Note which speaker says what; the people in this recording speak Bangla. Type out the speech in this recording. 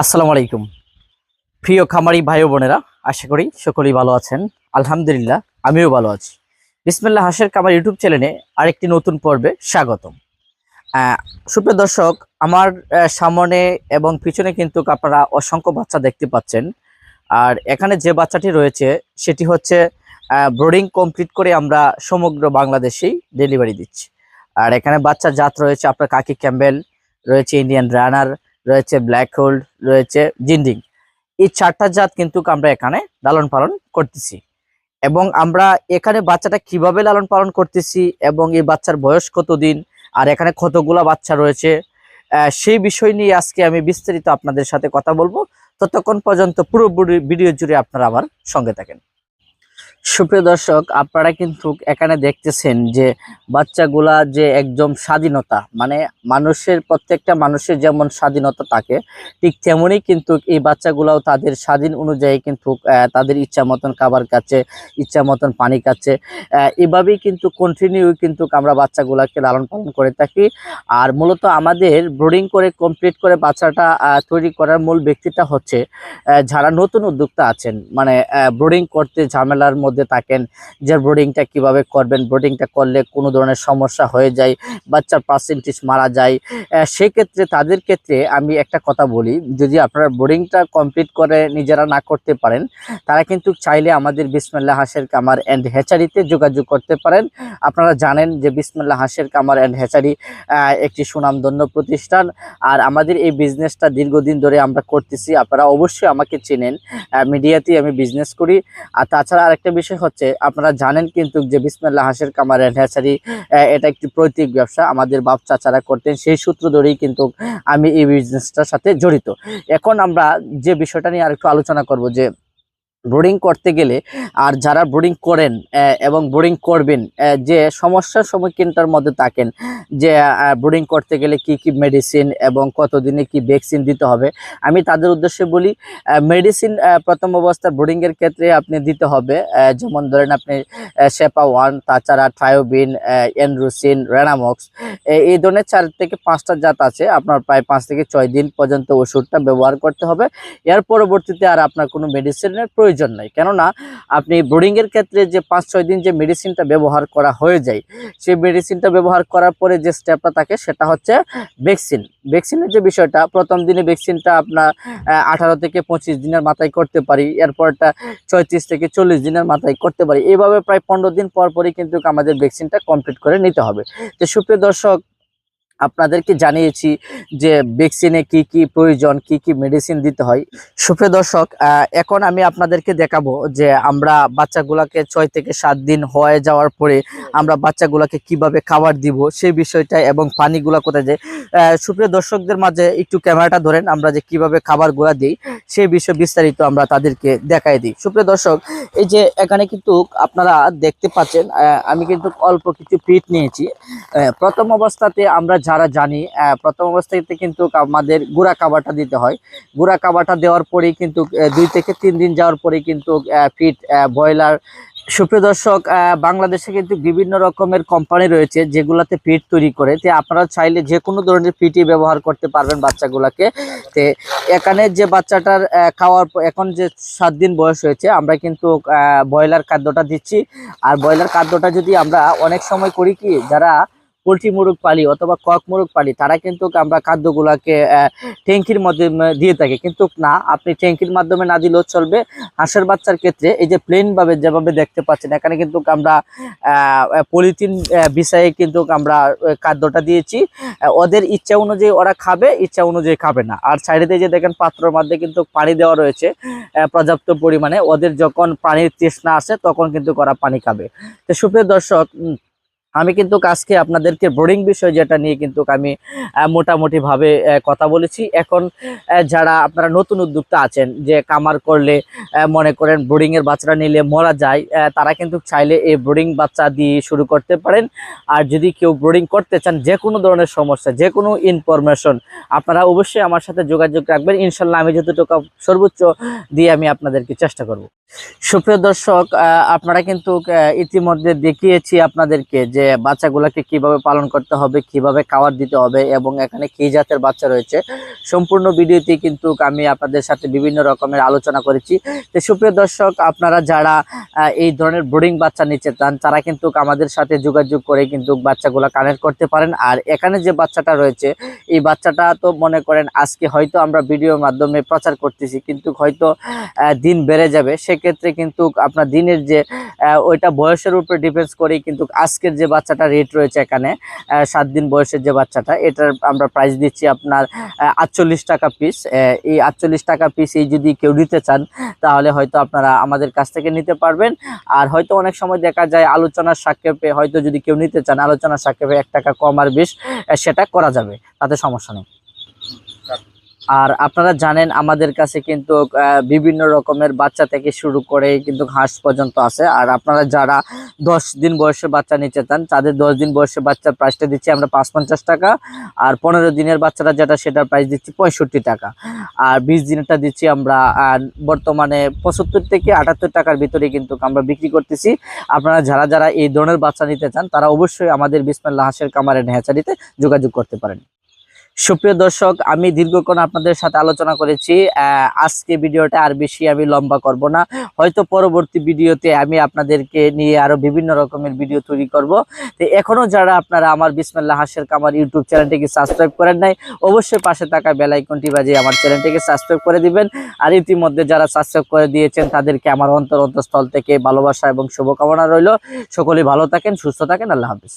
Speaker 1: আসসালামু আলাইকুম। প্রিয় খামারি ভাই বোনেরা, আশা করি সকলেই ভালো আছেন। আলহামদুলিল্লাহ, আমিও ভালো আছি। বিসমিল্লা হাসের খামার ইউটিউব চ্যানেলে আরেকটি নতুন পর্বে স্বাগতম। সুপ্রিয় দর্শক, আমার সামনে এবং পিছনে কিন্তু আপনারা অসংখ্য বাচ্চা দেখতে পাচ্ছেন। আর এখানে যে বাচ্চাটি রয়েছে, সেটি হচ্ছে ব্রোডিং কমপ্লিট করে আমরা সমগ্র বাংলাদেশেই ডেলিভারি দিচ্ছি। আর এখানে বাচ্চা জাত রয়েছে আপনার কাকি ক্যাম্বেল, রয়েছে ইন্ডিয়ান রানার রয়েছে ব্ল্যাক হোল্ড রয়েছে জিন্ডিং এই চারটা জাত কিন্তু আমরা এখানে লালন পালন করতেছি। এবং আমরা এখানে বাচ্চাটা কীভাবে লালন পালন করতেছি এবং এই বাচ্চার বয়স কতদিন, আর এখানে কতগুলা বাচ্চা রয়েছে সেই বিষয় নিয়ে আজকে আমি বিস্তারিত আপনাদের সাথে কথা বলব। ততক্ষণ পর্যন্ত পুরো ভিডিও জুড়ে আপনারা আমার সঙ্গে থাকেন। সুপ্রিয় দর্শক আপনারা কিন্তু এখানে দেখতেছেন যে বাচ্চাগুলা যে একদম স্বাধীনতা মানে মানুষের প্রত্যেকটা মানুষের যেমন স্বাধীনতা থাকে ঠিক তেমনই কিন্তু এই বাচ্চাগুলাও তাদের স্বাধীন অনুযায়ী কিন্তু তাদের ইচ্ছা মতন খাবার খাচ্ছে ইচ্ছা মতন পানি আহ, এভাবেই কিন্তু কন্টিনিউ কিন্তু আমরা বাচ্চাগুলাকে লালন পালন করে থাকি। আর মূলত আমাদের ব্রোডিং করে কমপ্লিট করে বাচ্চাটা তৈরি করার মূল ব্যক্তিটা হচ্ছে যারা নতুন উদ্যোক্তা আছেন মানে ব্রোডিং করতে ঝামেলার থাকেন যে ব্রোডিংটা কীভাবে করবেন, ব্রোডিংটা করলে কোনো ধরনের সমস্যা হয়ে যায়, বাচ্চার পার্সেন্টেজ মারা যায় সেক্ষেত্রে তাদের ক্ষেত্রে আমি একটা কথা বলি, যদি আপনারা বোর্ডিংটা কমপ্লিট করে নিজেরা না করতে পারেন, তারা কিন্তু চাইলে আমাদের বিসমিল্লা হাঁসের কামার অ্যান্ড হ্যাচারিতে যোগাযোগ করতে পারেন। আপনারা জানেন যে বিসমিল্লা হাঁসের কামার অ্যান্ড হ্যাচারি একটি সুনামধন্য প্রতিষ্ঠান আর আমাদের এই বিজনেসটা দীর্ঘদিন ধরে আমরা করতেছি। আপনারা অবশ্যই আমাকে চেনেন মিডিয়াতেই আমি বিজনেস করি। আর তাছাড়া আরেকটা বিষয় হচ্ছে, আপনারা জানেন কিন্তু যে বিসমিল্লা হাঁসের কামার অ্যান্ড হ্যাচারি এটা একটি পৈতৃক ব্যবসা। আমাদের বাপ চাচারা করতেন, সেই সূত্র ধরেই কিন্তু আমি এই বিজনেসটার সাথে জড়িত। এখন আমরা যে বিষয়টা নিয়ে আর একটু আলোচনা করব যে ব্রোডিং করতে গেলে, আর যারা ব্রোডিং করেন এবং ব্রোডিং করবেন যে সমস্যার সম্মুখীনটার মধ্যে থাকেন, যে ব্রোডিং করতে গেলে কি কি মেডিসিন এবং কতদিনে কি ভ্যাকসিন দিতে হবে, আমি তাদের উদ্দেশ্যে বলি মেডিসিন প্রথম অবস্থা ব্রোডিংয়ের ক্ষেত্রে আপনি দিতে হবে যেমন ধরেন আপনি শেপা ওয়ান তাছাড়া ট্রায়োবিন এনরুসিন রেনামক্স এই ধরনের চার থেকে পাঁচটা জাত আছে, আপনার প্রায় পাঁচ থেকে ছয় দিন পর্যন্ত ওষুধটা ব্যবহার করতে হবে, এর পরবর্তীতে আর আপনার কোনো মেডিসিনের প্রয়োজন নাই। কেননা আপনি ব্রোডিংয়ের ক্ষেত্রে যে পাঁচ, ছয় দিন যে মেডিসিনটা ব্যবহার করা হয়ে যায়, সেই মেডিসিনটা ব্যবহার করার পরে যে স্টেপটা থাকে সেটা হচ্ছে ভ্যাকসিন ভ্যাকসিনের যে বিষয়টা, প্রথম দিনে ভ্যাকসিনটা আপনার আঠারো থেকে পঁচিশ দিনের মাথায় করতে পারি, এরপরটা ছয়ত্রিশ থেকে চল্লিশ দিনের মাথায় করতে পারি। এইভাবে প্রায় পনেরো দিন পর পরই কিন্তু আমাদের ভ্যাকসিনটা কমপ্লিট করে নিতে হবে। তো সুপ্রিয় দর্শক আপনাদেরকে জানিয়েছি যে ভ্যাকসিনে কি কি প্রয়োজন কি কি মেডিসিন দিতে হয়। সুপ্রিয় দর্শক এখন আমি আপনাদেরকে দেখাবো যে আমরা বাচ্চাগুলাকে ছয় থেকে সাত দিন হয়ে যাওয়ার পরে আমরা বাচ্চাগুলাকে কীভাবে খাবার দিব সেই বিষয়টা এবং পানিগুলা কোথায় আহ, সুপ্রিয় দর্শকদের মাঝে একটু ক্যামেরাটা ধরেন আমরা যে কীভাবে খাবারগুলা দিই সেই বিষয়ে বিস্তারিত আমরা তাদেরকে দেখাই দিই। সুপ্রিয় দর্শক এই যে এখানে কিন্তু আপনারা দেখতে পাচ্ছেন আমি কিন্তু অল্প কিছু ফিট নিয়েছি। প্রথম অবস্থাতে আমরা যারা জানি প্রথম অবস্থাতে কিন্তু আমাদের গুঁড়া খাবারটা দিতে হয়। গুঁড়া কাবাটা দেওয়ার পরেই কিন্তু দুই থেকে তিন দিন যাওয়ার পরেই কিন্তু ফিট ব্রয়লার। সুপ্রিয় দর্শক বাংলাদেশে কিন্তু বিভিন্ন রকমের কোম্পানি রয়েছে যেগুলাতে ফিট তৈরি করে। তে আপনারা চাইলে যে কোনো ধরনের ফিটই ব্যবহার করতে পারবেন বাচ্চাগুলাকে। তে এখানে যে বাচ্চাটার খাওয়ার এখন যে সাত দিন বয়স হয়েছে, আমরা কিন্তু ব্রয়লার খাদ্যটা দিচ্ছি। আর ব্রয়লার খাদ্যটা যদি আমরা অনেক সময় করি কি, যারা পোলট্রি মুরগ পালি অথবা কক মুরগ পালি, তারা কিন্তু আমরা খাদ্যগুলাকে ট্যাঙ্কির মধ্যে দিয়ে থাকি। কিন্তু না, আপনি ট্যাঙ্কির মাধ্যমে না দিলেও চলবে। হাঁসের বাচ্চার ক্ষেত্রে এই যে প্লেন ভাবে যেভাবে দেখতে পাচ্ছেন, এখানে কিন্তু আমরা পলিথিন বিষয়ে কিন্তু আমরা খাদ্যটা দিয়েছি। ওদের ইচ্ছা অনুযায়ী ওরা খাবে, ইচ্ছা অনুযায়ী খাবে না। আর সাইডে যে দেখেন পাত্রর মধ্যে কিন্তু পানি দেওয়া রয়েছে পর্যাপ্ত পরিমাণে। ওদের যখন পানির তৃষ্ণা আসে, তখন কিন্তু ওরা পানি খাবে। তো সুপ্রিয় দর্শক আমি কিন্তু আজকে আপনাদেরকে বোর্ডিং বিষয় যেটা নিয়ে কিন্তু আমি মোটামুটিভাবে কথা বলেছি। এখন যারা আপনারা নতুন উদ্যোক্তা আছেন, যে কামার করলে মনে করেন বোর্ডিং এর বাচ্চারা নিলে মরা যায় তারা কিন্তু চাইলে এই বোর্ডিং বাচ্চা দিয়ে শুরু করতে পারেন। আর যদি কেউ ব্রোডিং করতে চান, যে কোনো ধরনের সমস্যা, যে কোনো ইনফরমেশন আপনারা অবশ্যই আমার সাথে যোগাযোগ রাখবেন। ইনশাল্লাহ আমি যতটুকু সর্বোচ্চ দিয়ে আমি আপনাদেরকে চেষ্টা করব। সুপ্রিয় দর্শক আপনারা কিন্তু ইতিমধ্যে দেখিয়েছি আপনাদেরকে যে যে বাচ্চাগুলোকে কীভাবে পালন করতে হবে, কীভাবে খাবার দিতে হবে এবং এখানে কি জাতের বাচ্চা রয়েছে, সম্পূর্ণ ভিডিওতে কিন্তু আমি আপনাদের সাথে বিভিন্ন রকমের আলোচনা করেছি। তো সুপ্রিয় দর্শক, আপনারা যারা এই ধরনের ব্রোডিং বাচ্চা নিতে চান, তারা কিন্তু আমাদের সাথে যোগাযোগ করে কিন্তু বাচ্চাগুলো কানেক্ট করতে পারেন। আর এখানে যে বাচ্চাটা রয়েছে, এই বাচ্চাটা তো মনে করেন আজকে হয়তো আমরা ভিডিওর মাধ্যমে প্রচার করতেছি, কিন্তু হয়তো দিন বেড়ে যাবে। সেক্ষেত্রে কিন্তু আপনার দিনের যে ওইটা বয়সের উপরে ডিপেন্ড করেই কিন্তু আজকের যে বাচ্চাটা রেট রয়েছে এখানে সাত দিন বয়সের যে বাচ্চাটা, এটার আমরা প্রাইস দিচ্ছি আপনার আটচল্লিশ টাকা পিস এই আটচল্লিশ টাকা পিস এই যদি কেউ নিতে চান, তাহলে হয়তো আপনারা আমাদের কাছ থেকে নিতে পারবেন। আর হয়তো অনেক সময় দেখা যায় আলোচনার সাক্ষেপে হয়তো যদি কেউ নিতে চান, আলোচনার সাক্ষেপে এক টাকা কম আর বেশ সেটা করা যাবে, তাতে সমস্যা নেই। আর আপনারা জানেন আমাদের কাছে কিন্তু বিভিন্ন রকমের বাচ্চা থেকে শুরু করে কিন্তু হাঁস পর্যন্ত আছে। আর আপনারা যারা দশ দিন বয়সের বাচ্চা নিতে চান, তাদের দশ দিন বয়সের বাচ্চার প্রাইসটা দিচ্ছি আমরা পাঁচ পঞ্চাশ টাকা। আর পনেরো দিনের বাচ্চাটা যেটা সেটার প্রাইস দিচ্ছি পঁয়ষট্টি টাকা। আর বিশ দিনেরটা দিচ্ছি আমরা বর্তমানে পঁচাত্তর থেকে আটাত্তর টাকার ভিতরে কিন্তু আমরা বিক্রি করতেছি। আপনারা যারা যারা এই ধরনের বাচ্চা নিতে চান, তারা অবশ্যই আমাদের বিসমিল্লাহ হাঁসের কামারের নেহাচারিতে যোগাযোগ করতে পারেন। সুপ্রিয় দর্শক, আমি দীর্ঘক্ষণ আপনাদের সাথে আলোচনা করেছি। আজকে ভিডিওটা আর বেশি আমি লম্বা করব না। হয়তো পরবর্তী ভিডিওতে আমি আপনাদেরকে নিয়ে আরও বিভিন্ন রকমের ভিডিও তৈরি করব। তো এখনও যারা আপনারা আমার বিসমিল্লাহ হাসের কামার ইউটিউব চ্যানেলটিকে সাবস্ক্রাইব করেন নাই, অবশ্যই পাশে থাকা বেল আইকনটি বাজিয়ে আমার চ্যানেলটিকে সাবস্ক্রাইব করে দিবেন। আর ইতিমধ্যে যারা সাবস্ক্রাইব করে দিয়েছেন, তাদেরকে আমার অন্তর অন্তঃস্থল থেকে ভালোবাসা এবং শুভকামনা রইল। সকলেই ভালো থাকেন, সুস্থ থাকেন, আল্লাহ হাফিজ।